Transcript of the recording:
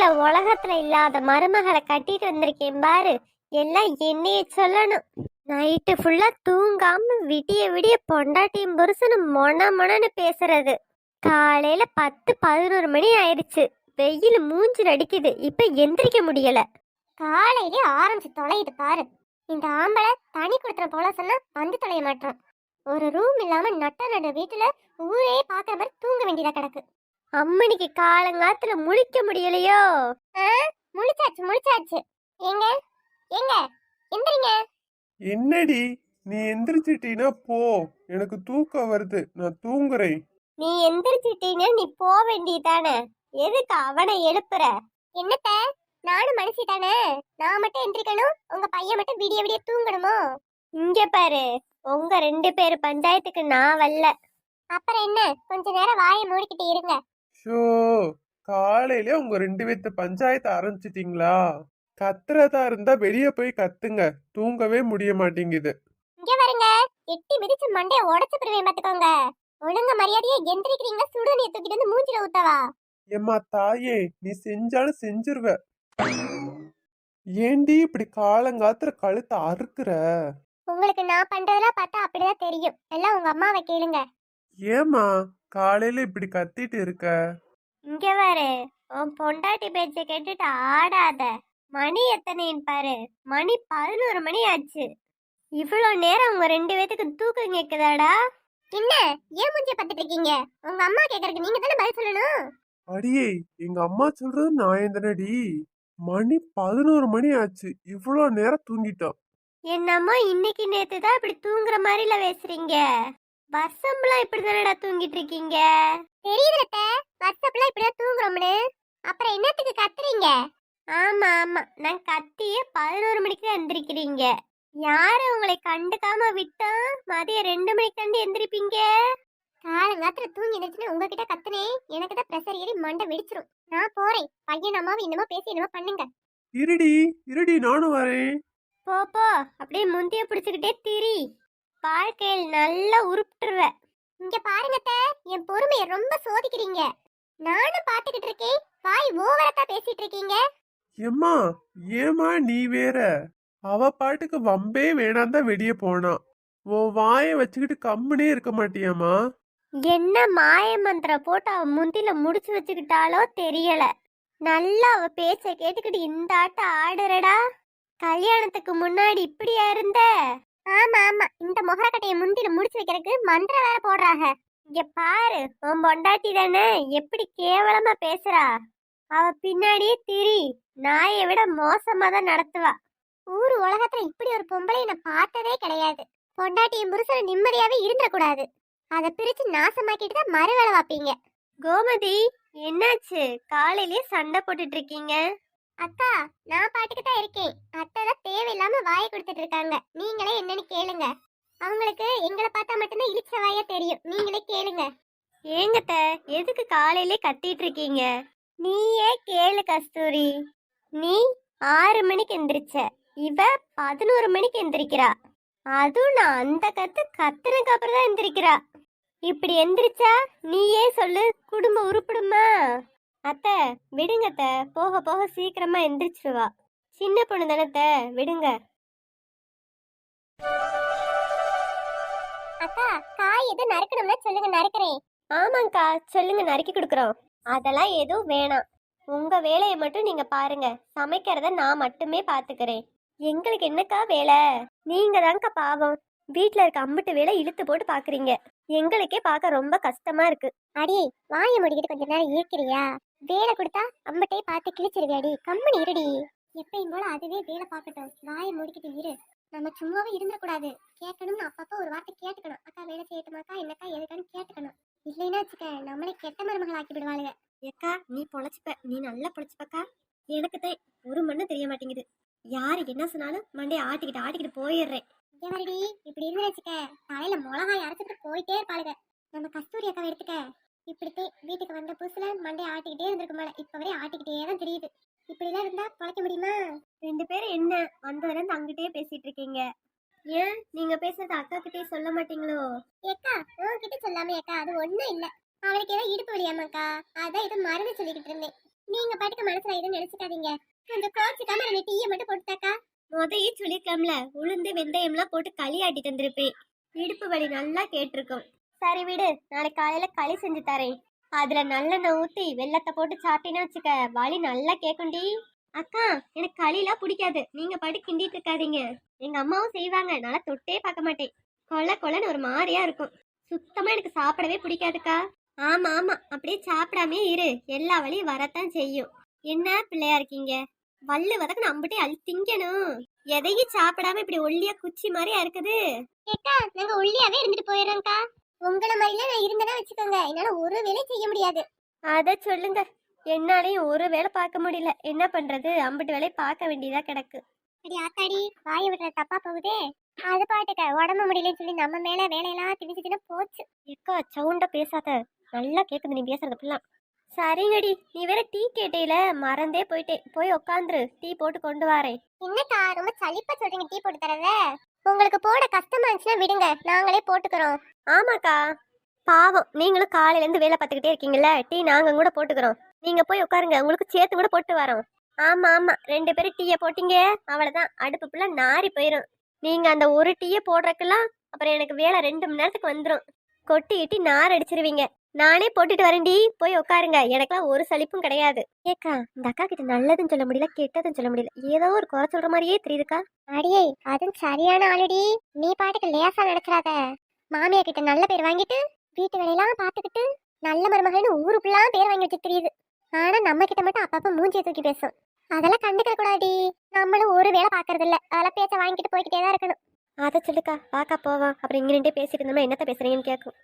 ஊர்ல உலகத்துல இல்லாத மருமகளை கட்டிட்டு வந்திருக்கேன் பாரு. எல்லாம் என்னைய சொல்லணும். நைட்டு ஃபுல்லா தூங்காம விடிய விடிய பொண்டாட்டியும் புருஷனும் மொன மொனன்னு பேசுறது. காலையில பத்து பதினோரு மணி ஆயிடுச்சு. வெயில் மூஞ்சி அடிக்குது. இப்ப எந்திரிக்க முடியல. காலையிலே ஆரம்பிச்சு தொலையுது பாரு. இந்த ஆம்பளை தனி கொடுத்துற போல சொன்னா வந்து தொலைய மாட்டோம் ஒரு ரூம் இல்லாம நட்ட நட வீட்டுல ஊரே பாக்குற மாதிரி தூங்க வேண்டியதா கிடக்கு. அம்மனிக்கு காலங்காத்துல முழிக்க முடியலையோ? முழிச்சாச்சு முழிச்சாச்சு. எங்க எங்க எந்திரிங்க. என்னடி நீ எந்திரிச்சிட்டீனா போ. எனக்கு தூக்கம் வருது நான் தூங்குறேன். நீ எந்திரிச்சிட்டீங்க நீ போக வேண்டியதானே? எதுக்கு அவனை எழுப்புற? என்னத்த? நானும் மனுஷி தானே. நான் மட்டும் எந்திரிக்கணும்? உங்க பையன் மட்டும் விடிய விடிய தூங்கணுமோ? இங்க பாரு உங்க ரெண்டு பேர் பஞ்சாயத்துக்கு நான் வரல. அப்புறம் என்ன? கொஞ்ச நேரம் வாயை மூடிக்கிட்டு இருங்க. ஷோ காலையில உங்க ரெண்டு பேர்த்த பஞ்சாயத்து ஆரம்பிச்சிட்டீங்களா? கத்துறதா இருந்தா வெளியே போய் கத்துங்க. தூங்கவே முடிய மாட்டேங்குது. இங்க பாருங்க. எட்டி மிதிச்சு மண்டைய உடைச்சு போடுவேன் பாத்துக்கோங்க. ஒழுங்க மரியாதையா எந்திரிக்கிறீங்க. சுடுதண்ணியை தூக்கிட்டு வந்து மூஞ்சில ஊத்தவா? ஏம்மா தாயே நீ செஞ்சாலும் செஞ்சிருவ. ஏண்டி இப்படி காலங்காத்துற கழுத்தை அறுக்குற? உங்களுக்கு நான் பண்றதெல்லாம் பார்த்தா அப்படிதான் தெரியும். எல்லாம் உங்க அம்மாவை கேளுங்க. ஏம்மா? காலையில இப்படி கத்திட்டு இருக்க? இங்க பாரு உன் பொண்டாட்டி பேச்ச கேட்டுட்டு ஆடாத. மணி எத்தனைன்னு பாரு. மணி பதினோரு மணி ஆச்சு. இவ்வளோ நேரம் உங்க ரெண்டு பேத்துக்கு தூக்கம் கேக்குதாடா? என்ன? ஏன் மூஞ்சி பார்த்துட்டு இருக்கீங்க? உங்க அம்மா கேக்குறதுக்கு நீங்க தானே பதில் சொல்லணும்? அடியே எங்க அம்மா சொல்றது நான் தானடி மணி பதினோரு மணி ஆச்சு. இவ்வளோ நேரம் தூங்கிட்டோம் என்னம்மா இன்னைக்கு நேத்து தான் இப்படி தூங்குற மாதிரில பேசுறீங்க? வருஷம்லாம் இப்படி தானடா தூங்கிட்டு இருக்கீங்க தெரியுதுல வருஷம்லாம் இப்படிதான் தூங்குறோம்னு. அப்புறம் என்னத்துக்கு கத்துறீங்க? ஆமா ஆமா. நான் கத்தியே பதினோரு மணிக்கு தான் எந்திரிக்கிறீங்க. யாரு உங்களை கண்டுக்காம விட்டா மதியம் ரெண்டு மணிக்கு தாண்டி எந்திரிப்பீங்க? காலங்காத்துல தூங்கி எந்திரிச்சுன்னு உங்ககிட்ட கத்துனேன் எனக்கு தான் ப்ரெஷர் ஏறி மண்டை வெடிச்சிரும். நான் போறேன். பையன் அம்மாவும் என்னமோ பேசி என்னமோ பண்ணுங்க. இருடி இருடி நானும் வரேன். போ போ. அப்படியே முந்திய பிடிச்சுக்கிட்டே திரி. வாழ்க்கையில் நல்லா உருப்பிட்டுருவ இங்க பாருங்க என் பொறுமையை ரொம்ப சோதிக்கிறீங்க. நானும் பாத்துக்கிட்டு இருக்கேன். வாய் ஓவரத்தா பேசிட்டு இருக்கீங்க. ஏம்மா ஏம்மா நீ வேற? அவ பாட்டுக்கு வம்பே வேணாம் தான் வெளியே போனா. உன் வாயை வச்சுக்கிட்டு கம்முனே இருக்க மாட்டியாம்மா? என்ன மாய மந்திரம் போட்டு அவ முந்தில முடிச்சு வச்சுக்கிட்டாலோ தெரியல. நல்லா அவ பேச்ச கேட்டுக்கிட்டு இந்த ஆட்டம் ஆடுறடா. கல்யாணத்துக்கு முன்னாடி இப்படியா இருந்த? ஆமா ஆமா. இந்த முகரக்கட்டையை முந்தில முடிச்சு வைக்கிறதுக்கு மந்திர வேற போடுறாங்க. இங்க பாரு உன் பொண்டாட்டி தானே எப்படி கேவலமா பேசுறா. அவ பின்னாடியே திரி நாயை விட மோசமா தான் நடத்துவா. ஊர் உலகத்துல இப்படி ஒரு பொம்பளை நான் பார்த்ததே கிடையாது. பொண்டாட்டியும் புருஷன் நிம்மதியாவே இருந்துடக்கூடாது. அதை பிரிச்சு நாசமாக்கிட்டு தான் மறுவேளை வாப்பீங்க கோமதி என்னாச்சு? காலையிலேயே சண்டை போட்டுட்டு இருக்கீங்க. அக்கா நான் பாட்டுக்கு தான் இருக்கேன். அத்தை தான் தேவையில்லாம வாயை கொடுத்துட்டு இருக்காங்க. நீங்களே என்னன்னு கேளுங்க. அவங்களுக்கு எங்களை பார்த்தா மட்டும்தான் இழிச்ச வாயா தெரியும். நீங்களே கேளுங்க. ஏங்கத்த எதுக்கு காலையிலே கத்திட்டு இருக்கீங்க? நீயே கேளு கஸ்தூரி. நீ ஆறு மணிக்கு எந்திரிச்ச. இவ பதினோரு மணிக்கு எந்திரிக்கிறா. அதுவும் நான் அந்த கத்து கத்துனக்கு அப்புறம் தான் எந்திரிக்கிறா. இப்படி எந்திரிச்சா நீயே சொல்லு குடும்பம் உருப்பிடுமா? அத்தை விடுங்க அத்தை. போக போக சீக்கிரமா எந்திரிச்சிருவா. சின்ன பொண்ணு தானே அத்தை, விடுங்க. அக்கா காய் எது நறுக்கணும்னா சொல்லுங்க நறுக்கிறேன். ஆமாங்கக்கா சொல்லுங்க நறுக்கி கொடுக்குறோம். அதெல்லாம் எதுவும் வேணாம். உங்க வேலையை மட்டும் நீங்க பாருங்க. சமைக்கிறத நான் மட்டுமே பாத்துக்கிறேன். எங்களுக்கு என்னக்கா வேலை? நீங்க தான்க்கா பாவம். வீட்ல இருக்க அம்பிட்டு வேலை இழுத்து போட்டு பாக்குறீங்க. எங்களுக்கே பார்க்க ரொம்ப கஷ்டமா இருக்கு. அடி வாய முடிக்கிட்டு கொஞ்ச நேரம் இருக்கிறியா? வேலை கொடுத்தா அம்பட்டே பார்த்து கிழிச்சிருவியாடி? கம்மனி இருடி. எப்பயும் போல அதுவே வேலை பார்க்கட்டும். வாயை முடிக்கிட்டு இரு. நம்ம சும்மாவே இருந்துடக்கூடாது. கேட்கணும்னு அப்பப்போ ஒரு வார்த்தை கேட்டுக்கணும். அக்கா வேலை செய்யட்டுமாக்கா என்னக்கா எதுக்கான்னு கேட்டுக்கணும். இல்லைன்னா வச்சுக்க நம்மளே கெட்ட மருமகள் ஆக்கி விடுவாளுங்க ஏக்கா நீ பொழைச்சிப்ப. நீ நல்லா பொழைச்சிப்பக்கா. எனக்கு தான் ஒரு மண்ணு தெரிய மாட்டேங்குது. யாரு என்ன சொன்னாலும் மண்டையை ஆட்டிக்கிட்டு ஆட்டிக்கிட்டு போயிடுறேன். எவரடி இப்படி இருந்து வச்சுக்க. தலையில மிளகாய் அரைச்சிட்டு போயிட்டே இருப்பாளுங்க நம்ம கஸ்தூரி அக்கா எடுத்துக்க. இப்படித்தே வீட்டுக்கு வந்த புதுசுல மண்டையை ஆட்டிக்கிட்டே இருந்திருக்கு மேல இப்ப வரை ஆட்டிக்கிட்டே தான் தெரியுது. இப்படிலாம் இருந்தா பொழைக்க முடியுமா? ரெண்டு பேரும் என்ன வந்ததுல இருந்து அங்கிட்டே பேசிட்டு இருக்கீங்க? ஏன்? நீங்க பேசுறது அக்கா கிட்டே சொல்ல மாட்டீங்களோ? ஏக்கா உன்கிட்ட சொல்லாம ஏக்கா அது ஒண்ணும் இல்ல. அவளுக்கு ஏதோ இடுப்பு வலியாமாக்கா. அதான் ஏதோ மருந்து சொல்லிக்கிட்டு இருந்தேன். நீங்க பாட்டுக்கு மனசுல எதுவும் நினைச்சுக்காதீங்க. கொஞ்சம் கோச்சுக்காம ரெண்டு டீயை மட்டும் போட்டுட்டாக்கா முதையே சொல்லிருக்கலாம்ல. உளுந்து வெந்தயம்லாம் போட்டு களி ஆட்டி தந்திருப்பேன் இடுப்பு வலி நல்லா கேட்டிருக்கும். சரி விடு நாளைக்கு காலையில களி செஞ்சு தரேன். அதுல நல்லெண்ணெய் ஊத்தி வெள்ளத்தை போட்டு சாப்பிட்டீங்கன்னா வச்சுக்க வலி நல்லா கேக்கும்டி அக்கா எனக்கு களிலாம் பிடிக்காது. நீங்க பாட்டு கிண்டிட்டு இருக்காதீங்க. எங்க அம்மாவும் செய்வாங்க. நல்லா தொட்டே பார்க்க மாட்டேன். கொல கொலன்னு ஒரு மாதிரியா இருக்கும். சுத்தமா எனக்கு சாப்பிடவே பிடிக்காதுக்கா. ஆமா ஆமா. அப்படியே சாப்பிடாமே இரு. எல்லா வழியும் வரத்தான் செய்யும். என்ன பிள்ளையா இருக்கீங்க? வல்லு வதக்கு நம்பிட்டே அழி திங்கணும். எதையும் சாப்பிடாம இப்படி ஒல்லியா குச்சி மாதிரியா இருக்குது. கேட்டா நாங்க ஒல்லியாவே இருந்துட்டு போயிடுறோம்க்கா. உங்கள மாதிரிலாம் நான் இருந்தேன்னா வச்சுக்கோங்க. என்னால ஒரு வேலை செய்ய முடியாது. அத சொல்லுங்க. என்னாலையும் ஒரு வேலை பார்க்க முடியல. என்ன பண்றது? அம்பிட்டு வேலையை பார்க்க வேண்டியதா கிடக்கு. அடி ஆத்தாடி வாயை விடுற தப்பா போகுதே. அது பாட்டுக்க உடம்பு முடியலன்னு சொல்லி நம்ம மேல வேலையெல்லாம் திணிச்சுச்சுன்னா போச்சு. எக்கா சவுண்டா பேசாத. நல்லா கேக்குது நீ பேசுறது ஃபுல்லா சரிங்கடி. நீ வேற டீ கேட்டேல மறந்தே போயிட்டேன் போய் உக்காந்துரு. டீ போட்டு கொண்டு வரேன். என்னக்கா ரொம்ப சலிப்பா சொல்றீங்க டீ போட்டு தரத? உங்களுக்கு போட கஷ்டமா இருந்துச்சுன்னா விடுங்க. நாங்களே போட்டுக்கிறோம். ஆமாக்கா. பாவம். நீங்களும் காலையில இருந்து வேலை பார்த்துக்கிட்டே இருக்கீங்கல்ல. டீ நாங்க கூட போட்டுக்கிறோம். நீங்க போய் உட்காருங்க. உங்களுக்கு சேர்த்து கூட போட்டு வரோம். ஆமா ஆமா. ரெண்டு பேரும் டீயை போட்டீங்க. அவ்வளவுதான். அடுப்பு ஃபுல்லா நாரி போயிடும் நீங்க அந்த ஒரு டீயை போடுறக்கெல்லாம் அப்புறம் எனக்கு வேலை ரெண்டு மணி நேரத்துக்கு வந்துடும் கொட்டி இட்டி நார் அடிச்சிருவீங்க. நானே போட்டுட்டு வரேன்டி. போய் உட்காருங்க எனக்கெல்லாம் ஒரு சலிப்பும் கிடையாது. ஏக்கா இந்த அக்கா கிட்ட நல்லதுன்னு சொல்ல முடியல கெட்டதுன்னு சொல்ல முடியல. ஏதோ ஒரு குறை சொல்ற மாதிரியே தெரியுதுக்கா. அடியே அதுவும் சரியான ஆளுடி. நீ பாட்டுக்கு லேசா நினைச்சிடாத. மாமியா கிட்ட நல்ல பேர் வாங்கிட்டு வீட்டு வேலையெல்லாம் பார்த்துக்கிட்டு நல்ல மருமகன்னு ஊருக்குலாம் பேர் வாங்கி வச்சு தெரியுது. ஆனா நம்ம கிட்ட மட்டும் அப்பப்ப மூஞ்சியை தூக்கி பேசும். அதெல்லாம் கண்டுக்க கூடாடி. நம்மளும் ஒரு வேலை பாக்குறது இல்ல அதெல்லாம் பேச்ச வாங்கிட்டு போய்கிட்டே தான் இருக்கணும். அதை சொல்லுக்கா. வாக்கா போவா அப்புறம் இங்க நின்று பேசிட்டு இருந்தோம்னா என்னத்த பேசுறீங்கன்னு கேட்கும்